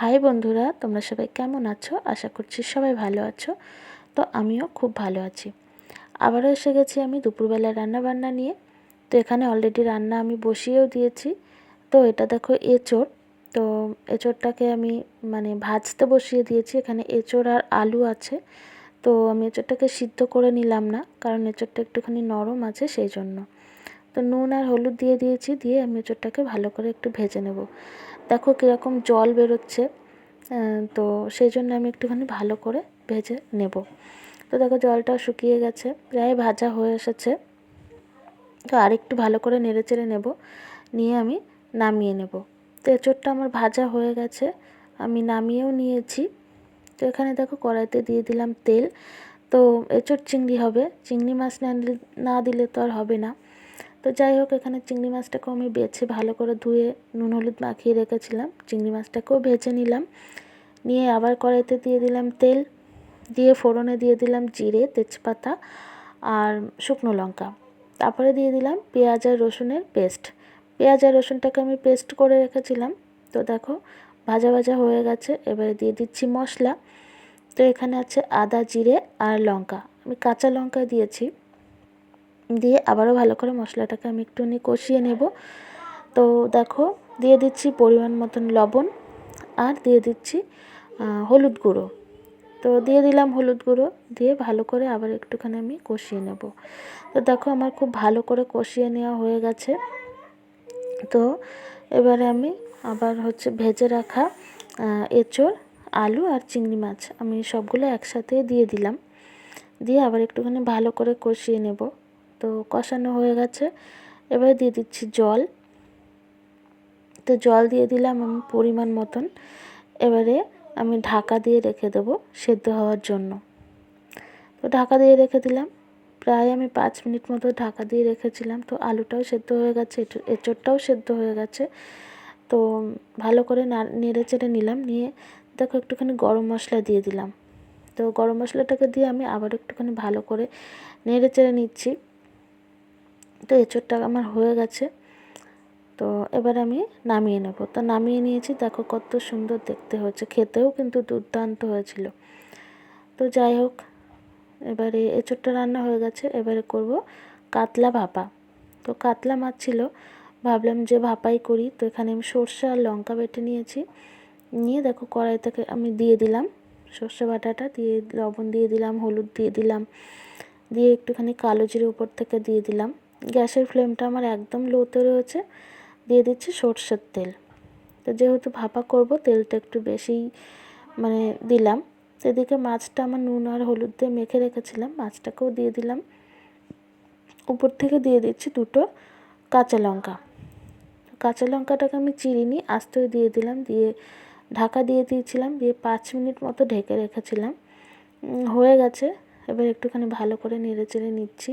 High বন্ধুরা, তোমরা সবাই কেমন আছো? আশা করছি সবাই ভালো আছো। তো আমিও খুব ভালো আছি। আবারও এসে গেছি আমি দুপুরবেলা রান্না বান্না নিয়ে। তো এখানে অলরেডি রান্না আমি বসিয়েও দিয়েছি। তো এটা দেখো এঁচড়। তো এঁচড়টাকে আমি মানে ভাজতে বসিয়ে দিয়েছি। এখানে এঁচড় আর আলু আছে। তো আমি এঁচড়টাকে সিদ্ধ করে নিলাম না, কারণ এঁচড়টা একটুখানি নরম আছে সেই জন্য। তো নুন আর হলুদ দিয়ে দিয়েছি, দিয়ে আমি এঁচড়টাকে ভালো করে একটু ভেজে নেব। দেখো কীরকম জল বেরোচ্ছে তো সেই জন্য আমি একটুখানি ভালো করে ভেজে নেব। তো দেখো জলটা শুকিয়ে গেছে, প্রায় ভাজা হয়ে এসেছে। তো আরেকটু ভালো করে নেড়ে চেড়ে নেব, নিয়ে আমি নামিয়ে নেব। তো এঁচোড়টা আমার ভাজা হয়ে গেছে, আমি নামিয়েও নিয়েছি। তো এখানে দেখো কড়াইতে দিয়ে দিলাম তেল। তো এঁচোড় চিংড়ি হবে, চিংড়ি মাছ না দিলে তো আর হবে না। তো যাই হোক, এখানে চিংড়ি মাছটাকেও আমি বেছে ভালো করে ধুয়ে নুন, হলুদ মাখিয়ে রেখেছিলাম। চিংড়ি মাছটাকেও ভেজে নিলাম। নিয়ে আবার কড়াইতে দিয়ে দিলাম তেল। দিয়ে ফোড়নে দিয়ে দিলাম জিরে, তেজপাতা আর শুকনো লঙ্কা। তারপরে দিয়ে দিলাম পেঁয়াজ আর রসুনের পেস্ট। পেঁয়াজ আর রসুনটাকে আমি পেস্ট করে রেখেছিলাম। তো দেখো, ভাজা ভাজা হয়ে গেছে। এবারে দিয়ে দিচ্ছি মশলা। তো এখানে আছে আদা, জিরে আর লঙ্কা। আমি কাঁচা লঙ্কা দিয়েছি। দিয়ে আবারও ভালো করে মশলাটাকে আমি একটুখানি কষিয়ে নেব। তো দেখো, দিয়ে দিচ্ছি পরিমাণ মতন লবণ আর দিয়ে দিচ্ছি হলুদ গুঁড়ো। তো দিয়ে দিলাম হলুদ গুঁড়ো, দিয়ে ভালো করে আবার একটুখানি আমি কষিয়ে নেব। তো দেখো, আমার খুব ভালো করে কষিয়ে নেওয়া হয়ে গেছে। তো এবারে আমি আবার হচ্ছে ভেজে রাখা এঁচড়, আলু আর চিংড়ি মাছ আমি সবগুলো একসাথে দিয়ে দিলাম। দিয়ে আবার একটুখানি ভালো করে কষিয়ে নেব। তো কষানো হয়ে গেছে। এবারে দিয়ে দিচ্ছি জল। তো জল দিয়ে দিলাম আমি পরিমাণ মতন। এবারে আমি ঢাকা দিয়ে রেখে দেবো সেদ্ধ হওয়ার জন্য। তো ঢাকা দিয়ে রেখে দিলাম। প্রায় আমি পাঁচ মিনিট মতো ঢাকা দিয়ে রেখেছিলাম। তো আলুটাও সেদ্ধ হয়ে গেছে এঁচোড়টাও সেদ্ধ হয়ে গেছে। তো ভালো করে নেড়ে চেড়ে নিলাম। নিয়ে দেখো একটুখানি গরম মশলা দিয়ে দিলাম। তো গরম মশলাটাকে দিয়ে আমি আবার একটুখানি ভালো করে নেড়ে চেড়ে নিচ্ছি। তো এঁচোড়টা আমার হয়ে গেছে। তো এবার আমি নামিয়ে নেব। তো নামিয়ে নিয়েছি, দেখো কত সুন্দর দেখতে হয়েছে। খেতেও কিন্তু দুর্দান্ত হয়েছিল। তো যাই হোক, এবারে এঁচোড়টা রান্না হয়ে গেছে। এবারে করব কাতলা ভাপা। তো কাতলা মাছ ছিল, ভাবলাম যে ভাপাই করি। তো এখানে আমি সর্ষে আর লঙ্কা বেটে নিয়েছি। নিয়ে দেখো কড়াই থেকে আমি দিয়ে দিলাম। সর্ষে বাটাটা দিয়ে লবণ দিয়ে দিলাম, হলুদ দিয়ে দিলাম। দিয়ে একটুখানি কালো জিরে উপর থেকে দিয়ে দিলাম। গ্যাসের ফ্লেমটা আমার একদম লোতে রয়েছে। দিয়ে দিচ্ছি সর্ষের তেল। তো যেহেতু ভাপা করব, তেলটা একটু বেশি মানে দিলাম। সেদিকে মাছটা আমার নুন আর হলুদ দিয়ে মেখে রেখেছিলাম। মাছটাকেও দিয়ে দিলাম। উপর থেকে দিয়ে দিচ্ছি দুটো কাঁচা লঙ্কা। কাঁচা লঙ্কাটাকে আমি চিরিনি আস্তে দিয়ে দিলাম। দিয়ে ঢাকা দিয়ে দিয়েছিলাম। দিয়ে পাঁচ মিনিট মতো ঢেকে রেখেছিলাম। হয়ে গেছে। এবার একটুখানি ভালো করে নেড়ে চেড়ে নিচ্ছি।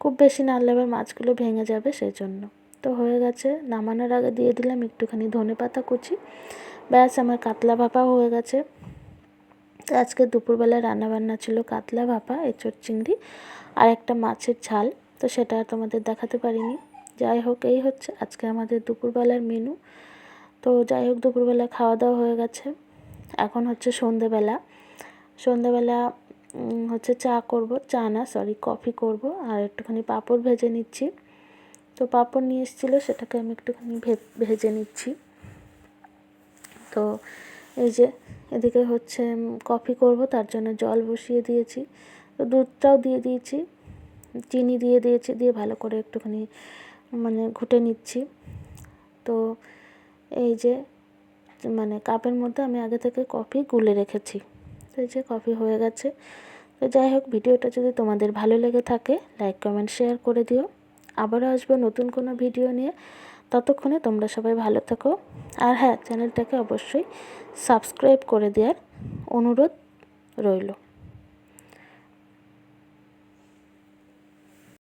খুব বেশি নাড়লে আবার মাছগুলো ভেঙে যাবে সেই জন্য তো হয়ে গেছে, নামানোর আগে দিয়ে দিলাম একটুখানি ধনে পাতা কুচি। ব্যাস, আমার কাতলা ভাপাও হয়ে গেছে। তো আজকে দুপুরবেলা রান্নাবান্না ছিল কাতলা ভাপা, এঁচড় চিংড়ি আর একটা মাছের ঝাল। তো সেটা তোমাদের দেখাতে পারিনি। যাই হোক, এই হচ্ছে আজকে আমাদের দুপুরবেলার মেনু তো যাই হোক, দুপুরবেলা খাওয়া দাওয়া হয়ে গেছে। এখন হচ্ছে সন্ধেবেলা। সন্ধেবেলা হচ্ছে চা করব, চা না সরি কফি করব, আর একটুখানি পাঁপড় ভেজে নিচ্ছি। তো পাঁপড় নিয়ে এসেছিল, সেটাকে আমি একটুখানি ভেজে নিচ্ছি। তো এই যে, এদিকে হচ্ছে কফি করব, তার জন্য জল বসিয়ে দিয়েছি। তো দুধটাও দিয়ে দিয়েছি, চিনি দিয়ে দিয়েছি, দিয়ে ভালো করে একটুখানি মানে ঘুটে নিচ্ছি। তো এই যে মানে কাপের মধ্যে আমি আগে থেকে কফি গুলে রেখেছি। এই যে কফি হয়ে গেছে। তো যাই হোক, ভিডিওটা যদি তোমাদের ভালো লেগে থাকে লাইক কমেন্ট শেয়ার করে দিও। আবারও আসব নতুন কোনো ভিডিও নিয়ে। ততক্ষণে তোমরা সবাই ভালো থাকো। আর হ্যাঁ চ্যানেলটাকে অবশ্যই সাবস্ক্রাইব করে দেওয়ার অনুরোধ রইল।